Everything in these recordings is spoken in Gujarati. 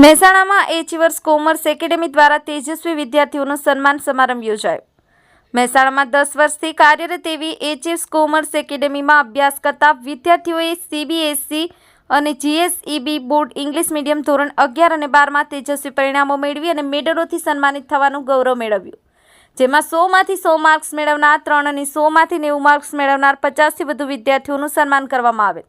મહેસાણામાં એચીવર્સ કોમર્સ એકેડેમી દ્વારા તેજસ્વી વિદ્યાર્થીઓનો સન્માન સમારંભ યોજાયો. મહેસાણામાં દસ વર્ષથી કાર્યરત એવી એચએસ કોમર્સ એકેડેમીમાં અભ્યાસ કરતા વિદ્યાર્થીઓએ સીબીએસસી અને જીએસઈબી બોર્ડ ઇંગ્લિશ મીડિયમ ધોરણ અગિયાર અને બારમાં તેજસ્વી પરિણામો મેળવી અને મેડલોથી સન્માનિત થવાનું ગૌરવ મેળવ્યું. જેમાં સોમાંથી સો માર્ક્સ મેળવનાર, ત્રણ અને સોમાંથી નેવું માર્ક્સ મેળવનાર પચાસથી વધુ વિદ્યાર્થીઓનું સન્માન કરવામાં આવેલ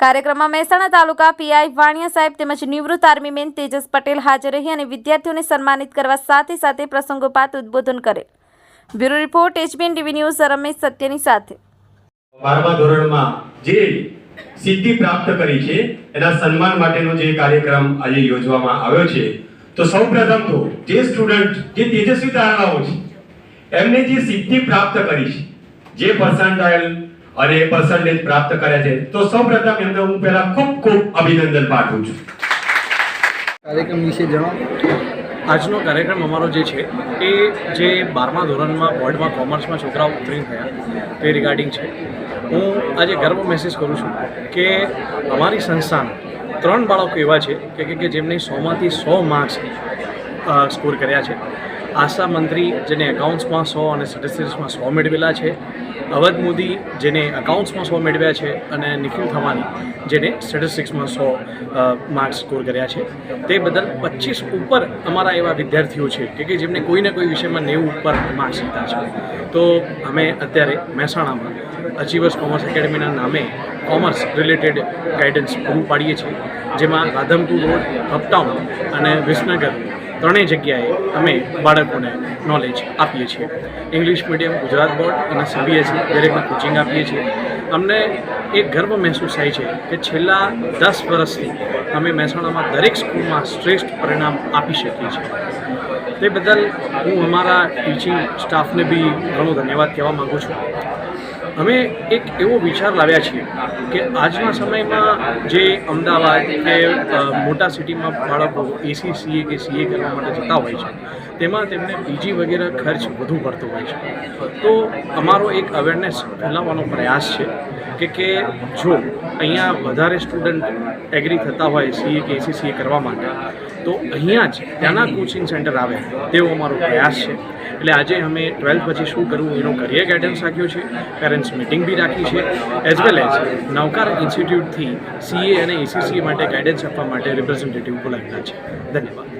કાર્યક્રમમાં મહેસાણા તાલુકા પીઆઈ વાણિયા સાહેબ તેમજ નિવૃત્ત આર્મીમેન તેજસ પટેલ હાજર રહી અને વિદ્યાર્થીઓને સન્માનિત કરવા સાથે સાથે પ્રસંગોપાત ઉદ્બોધન કરેલ. Bureau report, HBN TV news, Ramesh સત્યની સાથે. સિદ્ધિ પ્રાપ્ત કરી છે, એના સન્માન માટેનો જે કાર્યક્રમ આજે યોજવામાં આવ્યો છે, તો સૌપ્રથમ તો જે સ્ટુડન્ટ, જે તેજસ્વી ધારણાઓ છે, એમને જે સિદ્ધિ પ્રાપ્ત કરી છે, જે પર્સન્ટાઇલ અને પર્સન્ટેજ પ્રાપ્ત કર્યા છે. તો સૌપ્રથમ એમને હું પહેલા ખૂબ ખૂબ અભિનંદન પાઠવું છું. કાર્યક્રમ વિશે જણાવો. આજનો કાર્યક્રમ અમારો જે છે એ જે બારમા ધોરણમાં બોર્ડમાં કોમર્સમાં છોકરાઓ ઉત્તીર્ણ થયા તે રિગાર્ડિંગ છે. હું આજે ગર્વ મહેસૂસ કરું છું કે અમારી સંસ્થાના ત્રણ બાળકો એવા છે કે કે- કે જેમને સોમાંથી સો માર્ક્સ સ્કોર કર્યા છે. આશા મંત્રી જેને એકાઉન્ટ્સમાં સો અને સ્ટેટિસ્ટિક્સમાં સો મેળવેલા છે અવધ મોદી જેને અકાઉન્ટ્સમાં સો મેળવ્યા છે અને નિખિલ થવાની જેને સ્ટેટિસ્ટિક્સમાં સો માર્ક્સ સ્કોર કર્યા છે, તે બદલ પચીસ ઉપર અમારા એવા વિદ્યાર્થીઓ છે કે કે જેમને કોઈને કોઈ વિષયમાં નેવું ઉપર માર્ક્સ લીધા છે. તો અમે અત્યારે મહેસાણામાં અચીવર્સ કોમર્સ એકેડમીના નામે કોમર્સ રિલેટેડ ગાઈડન્સ પૂરું પાડીએ છીએ, જેમાં રાધમપુર રોડ અપટાઉન અને વિસનગર ત્રણેય જગ્યાએ અમે બાળકોને નોલેજ આપીએ છીએ. ઇંગ્લિશ મીડિયમ ગુજરાત બોર્ડ અને સીબીએસઈ દરેકમાં કોચિંગ આપીએ છીએ. અમને એક ગર્વ મહેસૂસ થાય છે કે છેલ્લા દસ વર્ષથી અમે મહેસાણામાં દરેક સ્કૂલમાં શ્રેષ્ઠ પરિણામ આપી શકીએ છીએ. તે બદલ હું અમારા ટીચિંગ સ્ટાફને બી ઘણો ધન્યવાદ કહેવા માગું છું. અમે એક એવો વિચાર લાવ્યા છીએ કે આજના સમયમાં જે અમદાવાદ કે મોટા સિટીમાં બાળકો એસી સીએ કે સીએ કરવા માટે જતા હોય છે, તેમાં તેમને પીજી વગેરે ખર્ચ વધુ પડતો હોય છે. તો અમારો એક અવેરનેસ ફેલાવવાનો પ્રયાસ છે કે કે જો અહીંયા વધારે સ્ટુડન્ટ એગ્રી થતા હોય સીએ કે એસી સીએ કરવા માટે તો અહીંયા જ ત્યાંના કોચિંગ સેન્ટર આવે. તેવો અમારો પ્રયાસ છે. એટલે આજે અમે ટ્વેલ્થ પછી શું કરવું એનો કરિયર ગાઈડન્સ રાખ્યો છે. પેરેન્ટ્સ મિટિંગ બી રાખી છે. એઝ વેલ એઝ નવકાર ઇન્સ્ટિટ્યૂટથી સીએ અને એસીસીએ માટે ગાઈડન્સ આપવા માટે રિપ્રેઝેન્ટેટિવ બોલાવેલા છે. ધન્યવાદ.